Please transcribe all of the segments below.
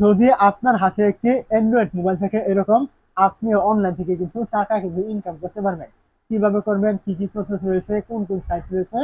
যদি আপনার হাতে একটি অ্যান্ড্রয়েড মোবাইল থাকে, এরকম আপনি অনলাইন থেকে কিন্তু টাকা কিন্তু ইনকাম করতে পারবেন। কীভাবে করবেন? কি কি প্রসেস রয়েছে? কোন কোন সাইট রয়েছে?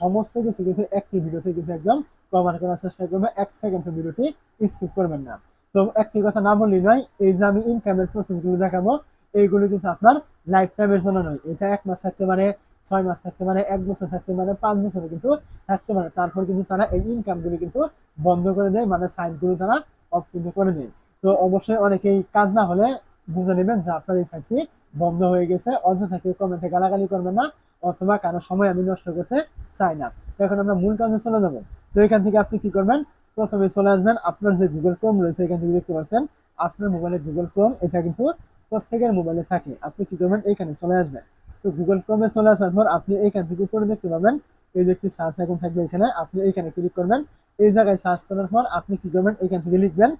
সমস্ত কিছু কিন্তু একটি ভিডিওতে কিন্তু একদম কভার করার চেষ্টা করবে এক সেকেন্ড ভিডিওটি স্কিপ করবেন না। তো একটি কথা না বললেই নয়, এই যে আমি ইনকামের প্রসেসগুলো দেখাবো এইগুলো কিন্তু আপনার লাইফ টাইমের জন্য নয়। এটা এক মাস থাকতে পারে, ছয় মাস থাকতে পারে, এক বছর থাকতে পারে, পাঁচ বছর কিন্তু থাকতে পারে। তারপর কিন্তু তারা এই ইনকামগুলো কিন্তু বন্ধ করে দেয় মানে সাইটগুলো তারা অফ কিন্তু করে দেয় তো অবশ্যই অনেকেই কাজ না হলে বুঝে নেবেন যে আপনার এই সাইটটি বন্ধ হয়ে গেছে, অযথা কেউ কমেন্টে গালাগালি করবেন না অথবা কারও সময় আমি নষ্ট করতে চাই না। তো এখন আমরা মূল কাজে চলে যাব। তো এখান থেকে আপনি কি করবেন? প্রথমে চলে আসবেন আপনার যে গুগল ক্রোম রয়েছে, এখান থেকে দেখতে পাচ্ছেন আপনার মোবাইলে গুগল ক্রোম এটা কিন্তু প্রত্যেকের মোবাইলে থাকে। আপনি কি করবেন? এখানে চলে আসবেন। তো গুগল ক্রোমে চলে আসার পর আপনি এখান থেকে উপরে দেখতে পাবেন এই যে একটি সার্চ আইকন থাকবে এখানে, আপনি এখানে ক্লিক করবেন। এই জায়গায় সার্চ করার পর আপনি কি করবেন? এখান থেকে লিখবেন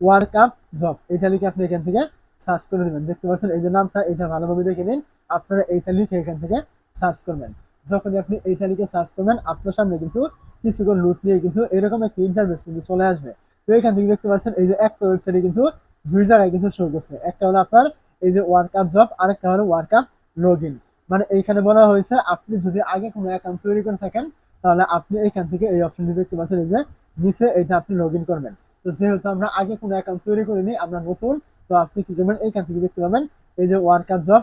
ওয়ার্ক আপ জব এটা লিখে আপনি এখান থেকে সার্চ করে দেবেন দেখতে পাচ্ছেন এই যে নামটা এটা ভালোভাবে দেখে নিন। আপনারা এইটা লিখে এখান থেকে সার্চ করবেন। যখনই আপনি এইটা লিখে সার্চ করবেন, আপনার সামনে কিন্তু কিছুক্ষণ লুট নিয়ে কিন্তু এরকম একটা ইন্টারভেস কিন্তু চলে আসবে। তো এখান থেকে দেখতে পাচ্ছেন, এই যে একটা ওয়েবসাইটে কিন্তু দুই জায়গায় কিন্তু শো করছে। একটা হলো আপনার এই যে ওয়ার্ক আপ জব আরেকটা হলো ওয়ার্ক আপ লগ ইন মানে এইখানে বলা হয়েছে, আপনি যদি আগে কোনো অ্যাকাউন্ট তৈরি করে থাকেন, তাহলে আপনি এখান থেকে এই অপশনটি দেখতে পাচ্ছেন, এই যে নিচে এটা আপনি লগ করবেন। তো যেহেতু আমরা আগে কোনো অ্যাকাউন্ট তৈরি করিনি, আমরা নতুন, তো আপনি কি করবেন, এইখান থেকে দেখতে পাবেন, এই যে work up job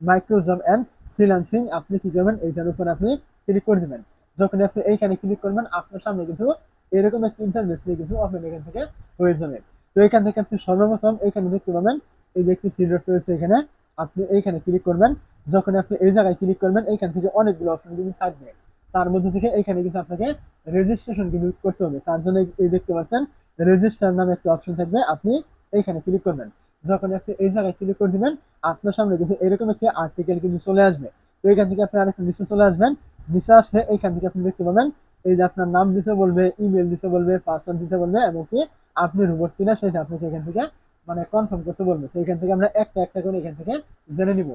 micro job and freelancing আপনি কি করবেন, এইটার উপর আপনি ক্লিক করে দিবেন। যখন আপনি এইখানে ক্লিক করবেন, আপনার সামনে কিন্তু এরকম একটা ইন্টারভেস নিয়ে কিন্তু আপনার এখান থেকে হয়ে যাবে। তো এখান থেকে আপনি সর্বপ্রথম এখানে দেখতে পাবেন, এই যে একটি ডট রয়েছে এখানে আপনি এইখানে ক্লিক করবেন। যখন আপনি এই জায়গায় ক্লিক করবেন, এইখান থেকে অনেকগুলো অপশন কিন্তু থাকবে। তার মধ্যে থেকে এখানে কিন্তু আপনাকে রেজিস্ট্রেশন কিন্তু করতে হবে। তার জন্য এই দেখতে পাচ্ছেন রেজিস্টার নামে একটি অপশন থাকবে। আপনি এইখানে ক্লিক করবেন। যখন আপনি এই জায়গায় ক্লিক করে দিবেন, আপনার সামনে কিন্তু এরকম একটি আর্টিকেল কিন্তু চলে আসবে। তো এখান থেকে আপনি আরেকটু নিচে চলে আসবেন। নিচে আসলে এইখান থেকে আপনি দেখতে পাবেন, এই যে আপনার নাম দিতে বলবে ইমেল দিতে বলবে পাসওয়ার্ড দিতে বলবে এবং কি আপনি রোবট কিনা সেটা আপনাকে এখান থেকে মানে কনফার্ম করতে বলবে। তো এখান থেকে আমরা একটা একটা করে এখান থেকে জেনে নিব।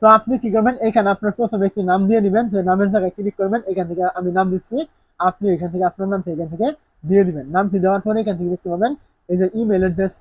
তো আপনি কি করবেন? এখানে আপনার প্রথমে একটি নাম দিয়ে দিবেন তো নামের জায়গায় ক্লিক করবেন। এখান থেকে আমি নাম দিচ্ছি। আপনি এখান থেকে আপনার নামটা এখান থেকে দিয়ে দিবেন। নামটি দেওয়ার পরে এখান থেকে দেখতে পাবেন, এই যে ইমেল অ্যাড্রেস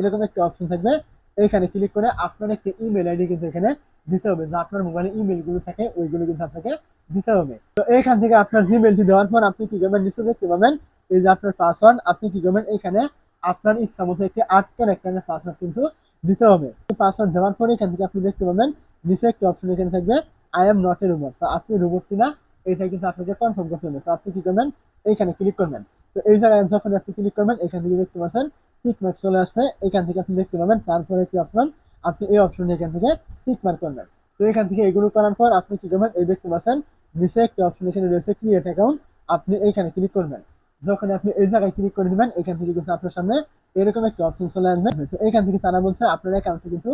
এরকম একটা অপশন থাকবে। এখানে ক্লিক করে আপনার একটি ইমেল আইডি কিন্তু এখানে দিতে হবে। যে আপনার মোবাইলে ইমেলগুলো থাকে, ওইগুলো কিন্তু আপনাকে দিতে হবে। তো এখান থেকে আপনার জিমেলটি দেওয়ার পর আপনি কি করবেন? নিচে দেখতে পাবেন, এই যে আপনার পাসওয়ার্ড আপনি কি করবেন? এখানে আপনার ইচ্ছা মতো একটি আটকের একটা পাসওয়ার্ড কিন্তু দিতে হবে। পাসওয়ার্ড দেওয়ার পরে এখান থেকে আপনি দেখতে পাবেন, নিচে একটি অপশন এখানে থাকবে I am not a robot তো আপনি রোবট কিনা, এটা কিন্তু আপনাকে কনফার্ম করতে হবে। তো আপনি কি করবেন? এইখানে ক্লিক করবেন। তো এই জায়গায় যখন আপনি ক্লিক করবেন, এখান থেকে দেখতে পাচ্ছেন টিক মার্ক চলে আসছে। এখান থেকে আপনি দেখতে পাবেন, তারপরে কি অপশন আপনি এই অপশনে এখান থেকে টিক মার্ক করবেন। তো এখান থেকে এগুলো করার পর আপনি কি করবেন? এই দেখতে পাচ্ছেন, নিচে একটি অপশন এখানে রয়েছে ক্রিয়েট অ্যাকাউন্ট আপনি এইখানে ক্লিক করবেন। যখন আপনি এই জায়গায় ক্লিক করে দিবেন, এখান থেকে কিন্তু আপনার সামনে এরকম একটা অপশন চলে আসবে। তো এখান থেকে তারা বলছে, আপনার অ্যাকাউন্টটি কিন্তু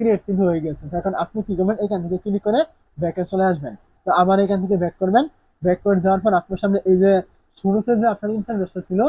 ক্রিয়েট কিন্তু হয়ে গেছে। এখন আপনি কি করবেন? এখান থেকে ক্লিক করে ব্যাকে চলে আসবেন। তো আবার এখান থেকে ব্যাক করবেন। ব্যাক করে দেওয়ার পর আপনার সামনে এই যে শুরুতে যে আপনার ইন্টারভেসটা ছিল,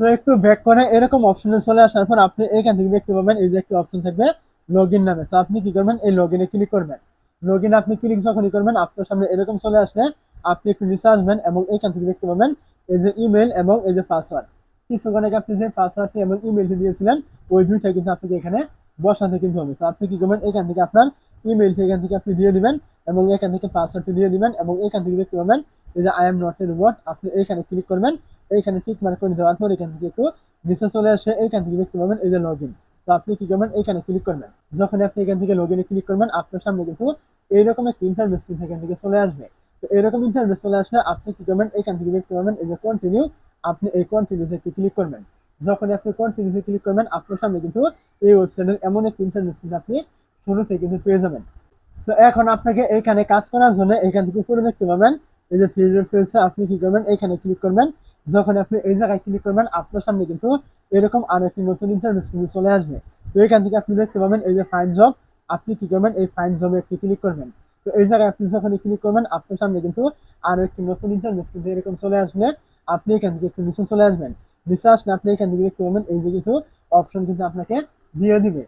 তো একটু ব্যাক করে এরকম অপশনে চলে আসার পর আপনি এখান থেকে দেখতে পাবেন, এই যে একটি অপশন থাকবে লগ ইন নামে। তো আপনি কি করবেন? এই লগ ইনে ক্লিক করবেন। লগ ইন আপনি ক্লিক যখনই করবেন, আপনার সামনে এরকম চলে আসলে আপনি একটু নিচে আসবেন এবং এখান থেকে দেখতে পাবেন এই যে ইমেল এবং এই যে পাসওয়ার্ড কিছুক্ষণ আগে আপনি যে পাসওয়ার্ডটি এবং ইমেলটি দিয়েছিলেন, ওই দুইটা কিন্তু আপনাকে এখানে বসাতে কিন্তু হবে। তো আপনি কি করবেন? এখান থেকে আপনার ইমেলটি এখান থেকে আপনি দিয়ে দিবেন এবং এখান থেকে পাসওয়ার্ডটি দিয়ে দিবেন এবং এখান থেকে দেখতে পাবেন এই যে I am not a robot আপনি এইখানে ক্লিক করবেন। এইখানে টিক মার্ক করে দেওয়ার পর এখান থেকে একটু নিচে চলে আসে এইখান থেকে দেখতে পাবেন এই যে লগ ইন তো আপনি কি করবেন? এইখানে ক্লিক করবেন। যখন আপনি এখান থেকে লগ ইনে ক্লিক করবেন, আপনার সামনে কিন্তু এইরকম একটা ইন্টারভেস কিন্তু এখান থেকে চলে আসবে। তো এরকম ইন্টারভেস চলে আসলে আপনি কি করবেন? এখান থেকে দেখতে পাবেন এই যে কন্টিনিউ আপনি এই কন্টিনিউতে একটু ক্লিক করবেন। যখন আপনি কন্টিনিউতে ক্লিক করবেন, আপনার সামনে কিন্তু এই ওয়েবসাইটের এমন একটা ইন্টারভেস কিন্তু আপনি শুরুতে কিন্তু পেয়ে যাবেন। তো এখন আপনাকে এইখানে কাজ করার জন্য এখান থেকে উপরে দেখতে পাবেন, এই যে ফিল্ড রয়েছে আপনি কি করবেন? এখানে ক্লিক করবেন। যখন আপনি এই জায়গায় ক্লিক করবেন, আপনার সামনে কিন্তু এরকম আর একটি নতুন ইন্টারভেস কিন্তু চলে আসবে। তো এখান থেকে আপনি দেখতে পাবেন, এই যে ফাইন্ড জব আপনি কি করবেন? এই ফাইন্ড জবে একটি ক্লিক করবেন। তো এই জায়গায় আপনি যখন ক্লিক করবেন, আপনার সামনে কিন্তু আরও একটি নতুন ইন্টারভেস কিন্তু এরকম চলে আসবে। আপনি এখান থেকে একটু নিচে চলে আসবেন। নিচে আসলে আপনি এখান থেকে দেখতে পাবেন এই যে কিছু অপশন কিন্তু আপনাকে দিয়ে দিবে।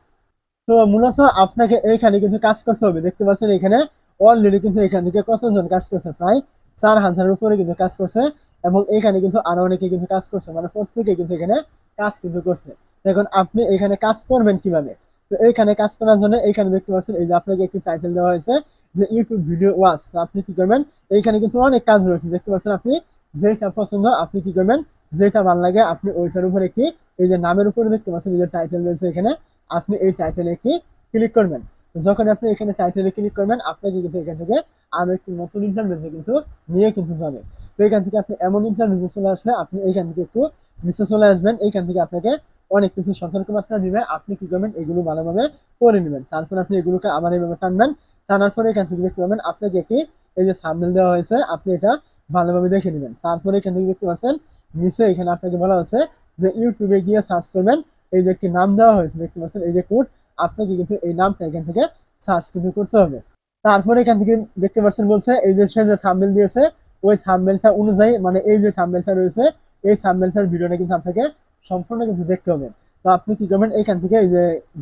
তো মূলত আপনাকে এইখানে কিন্তু কাজ করতে হবে। দেখতে পাচ্ছেন এখানে অলরেডি কিন্তু এখান থেকে কতজন কাজ করছে? প্রায় চার হাজারের উপরে কিন্তু কাজ করছে এবং এখানে কিন্তু আরও অনেকে কিন্তু কাজ করছে। মানে প্রত্যেকে কিন্তু এখানে কাজ কিন্তু করছে। এখন আপনি এখানে কাজ করবেন কীভাবে? তো এইখানে কাজ করার জন্য এইখানে দেখতে পাচ্ছেন, এই যে আপনাকে একটি টাইটেল দেওয়া হয়েছে যে ইউটিউব ভিডিও ওয়াচ তো আপনি কি করবেন, এইখানে কিন্তু অনেক কাজ রয়েছে, দেখতে পাচ্ছেন আপনি যেটা পছন্দ আপনি কি করবেন, যেটা ভালো লাগে আপনি ওইটার উপর একটি, এই যে নামের উপরে দেখতে পাচ্ছেন, এই যে টাইটেল রয়েছে এখানে, আপনি এই টাইটেলে একটি ক্লিক করবেন। যখন আপনি এখানে টাইটেলে ক্লিক করবেন, আপনাকে কিন্তু এখান থেকে আরও একটি নতুন ইন্টারভিউসে কিন্তু নিয়ে কিন্তু যাবে। তো এখান থেকে আপনি এমন ইন্টারভিউসে চলে আসলে আপনি এখান থেকে একটু নিচে চলে আসবেন, এইখান থেকে আপনাকে অনেক কিছু সতর্কবার্তা দিবে, আপনি কি করবেন, এগুলো ভালোভাবে করে নেবেন। তারপর আপনি এগুলোকে আবার এইভাবে টানবেন টানার পরে এখান থেকে দেখতে পাবেন আপনাকে একটি এই যে থাম্বনেল দেওয়া হয়েছে, আপনি এটা ভালোভাবে দেখে নেবেন। তারপরে এখান থেকে দেখতে পাচ্ছেন, নিচে এখানে আপনাকে বলা হচ্ছে যে ইউটিউবে গিয়ে সার্চ করবেন, এই যে একটি নাম দেওয়া হয়েছে, দেখতে পাচ্ছেন, এই যে কোড আপনাকে কিন্তু এই নামটা এখান থেকে সার্চ কিন্তু করতে হবে। তারপরে এখান থেকে দেখতে পাচ্ছেন বলছে, এই যে সে যে থাম্বনেল দিয়েছে, ওই থাম্বনেলটা অনুযায়ী মানে এই যে থাম্বনেলটা রয়েছে, এই থাম্বনেলটার ভিডিওটা কিন্তু আপনাকে সম্পূর্ণ কিন্তু দেখতে হবে। তো আপনি কি করবেন, এখান থেকে এই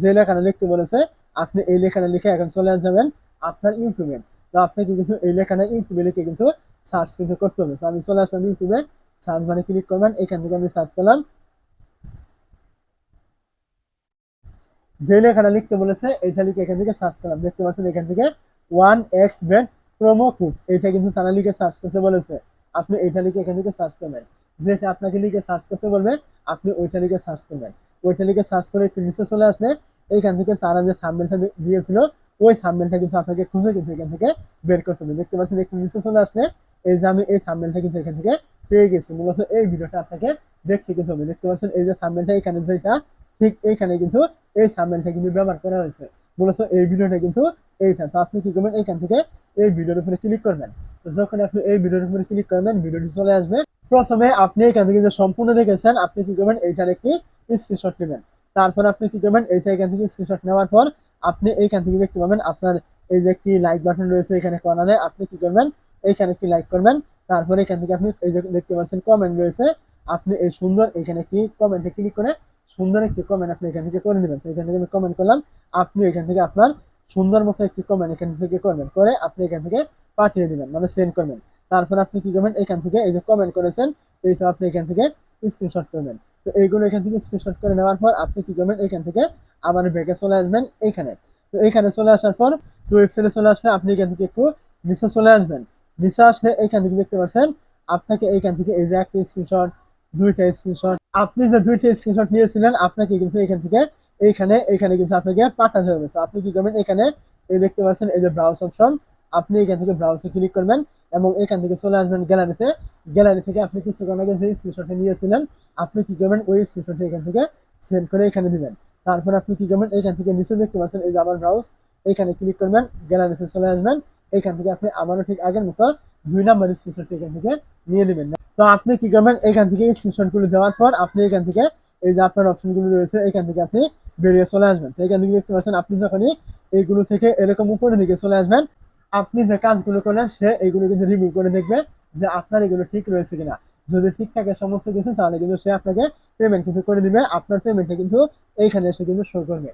যে লেখাটা লিখতে বলেছে, আপনি এই লেখাটা লিখে এখন চলে যাবেন আপনার ইউটিউবে তো আপনাকে কিন্তু এই লেখাটা ইউটিউবে লিখে কিন্তু সার্চ কিন্তু করতে হবে। তো আমি চলে আসলাম ইউটিউবে সার্চ মানে ক্লিক করবেন, এখান থেকে আমি সার্চ করলাম। যে লেখাটা লিখতে বলেছে, এইটা লিখে এখান থেকে সার্চ করলাম। দেখতে পাচ্ছেন এখান থেকে one x bet promo code এটা কিন্তু তারা লিখে সার্চ করতে বলেছে। আপনি এইটা লিখে এখান থেকে সার্চ করবেন। যেটা আপনাকে লিখে সার্চ করতে বলবে, আপনি ওইটা লিখে সার্চ করবেন। ওইটা লিখে সার্চ করে একটু নিচে চলে আসলে, এইখান থেকে তারা যে থাম্বেলটা দিয়েছিল, ওই থাম্বেলটা কিন্তু আপনাকে খুঁজে কিন্তু এখান থেকে বের করতে হবে। দেখতে পাচ্ছেন একটু নিচে চলে আসলে, এই যে আমি এই থাম্বেলটা কিন্তু এখান থেকে পেয়ে গেছি। মূলত এই ভিডিওটা আপনাকে দেখতে কিন্তু হবে। দেখতে পাচ্ছেন এই যে থাম্বেলটা এখানে যেটা, ঠিক এইখানে কিন্তু এই থাম্বেলটা কিন্তু ব্যবহার করা হয়েছে। মূলত এই ভিডিওটা কিন্তু এইটা তো আপনি কি করবেন? এইখান থেকে এই ভিডিওর উপরে ক্লিক করবেন। তো যখন আপনি এই ভিডিওর উপরে ক্লিক করবেন, ভিডিওটি চলে আসবে। প্রথমে আপনি এখান থেকে যে সম্পূর্ণ দেখেছেন, আপনি কি করবেন? এইটার একটি স্ক্রিনশট নেবেন। তারপর আপনি কি করবেন? এইটা এখান থেকে স্ক্রিনশট নেওয়ার পর আপনি এইখান থেকে দেখতে পাবেন আপনার এই যে একটি লাইক বাটন রয়েছে এখানে কর্নারে আপনি কি করবেন? এইখানে একটি লাইক করবেন। তারপরে এখান থেকে আপনি এই যে দেখতে পাচ্ছেন কমেন্ট রয়েছে। আপনি এই সুন্দর এখানে একটি কমেন্টে ক্লিক করে সুন্দর একটি কমেন্ট আপনি এখান থেকে করে নেবেন। তো এখান থেকে আমি কমেন্ট করলাম। আপনি এখান থেকে আপনার সুন্দর মতো একটি কমেন্ট এখান থেকে করবেন করে আপনি এখান থেকে পাঠিয়ে দিবেন মানে সেন্ড করবেন। তারপর আপনি কি করবেন? এখান থেকে এই যে কমেন্ট করেছেন, এইটা আপনি এখান থেকে স্ক্রিনশট করবেন। তো এইগুলো এখান থেকে স্ক্রিনশট করে নেওয়ার পর আপনি কি করবেন? এখান থেকে আবার ব্যাগে চলে আসবেন এইখানে তো এইখানে চলে আসার পর তো ওয়েবসাইটে চলে আসলে আপনি এখান থেকে একটু নিচে চলে আসবেন। নিচে আসলে এইখান থেকে দেখতে পাচ্ছেন, আপনাকে এইখান থেকে এই যে একটা স্ক্রিনশট দুইটা স্ক্রিনশট আপনি যে দুইটা স্ক্রিনশট নিয়েছিলেন, আপনাকে কিন্তু এখান থেকে, এইখানে এইখানে কিন্তু আপনাকে পাঠাতে হবে। তো আপনি কি করবেন, এখানে এই দেখতে পাচ্ছেন, এই যে ব্রাউজ অপশন আপনি এখান থেকে ব্রাউজে ক্লিক করবেন এবং এখান থেকে চলে আসবেন গ্যালারিতে গ্যালারি থেকে আপনি কিছুক্ষণ আগে যে স্ক্রিনশটটা নিয়েছিলেন, আপনি কি করবেন, ওই স্ক্রিনশটটা এখান থেকে সেন্ড করে এখানে দিবেন। তারপর আপনি কি করবেন, এখান থেকে নিচে দেখতে পাচ্ছেন, এই যে আবার ব্রাউজ এখানে ক্লিক করবেন গ্যালারিতে চলে আসবেন। এখান থেকে আপনি আবারও ঠিক আগের মতো দুই নাম্বার স্ক্রিনশটটা এখান থেকে নিয়ে নেবেন। তো আপনি কি করবেন? এখান থেকে স্ক্রিনশটগুলো দেওয়ার পর আপনি এখান থেকে এই যে আপনার অপশনগুলো রয়েছে, এখান থেকে আপনি বেরিয়ে চলে আসবেন। তো এখান থেকে দেখতে পাচ্ছেন আপনি যখনই এইগুলো থেকে এরকম উপরে দিকে চলে আসবেন, আপনি যে কাজগুলো করলেন সে এইগুলো কিন্তু রিভিউ করে দেখবে যে আপনার এগুলো ঠিক রয়েছে কিনা। যদি ঠিক থাকে সমস্ত কিছু, তাহলে কিন্তু সে আপনাকে পেমেন্ট কিন্তু করে দিবে। আপনার পেমেন্টটা কিন্তু এইখানে এসে কিন্তু শো করবে।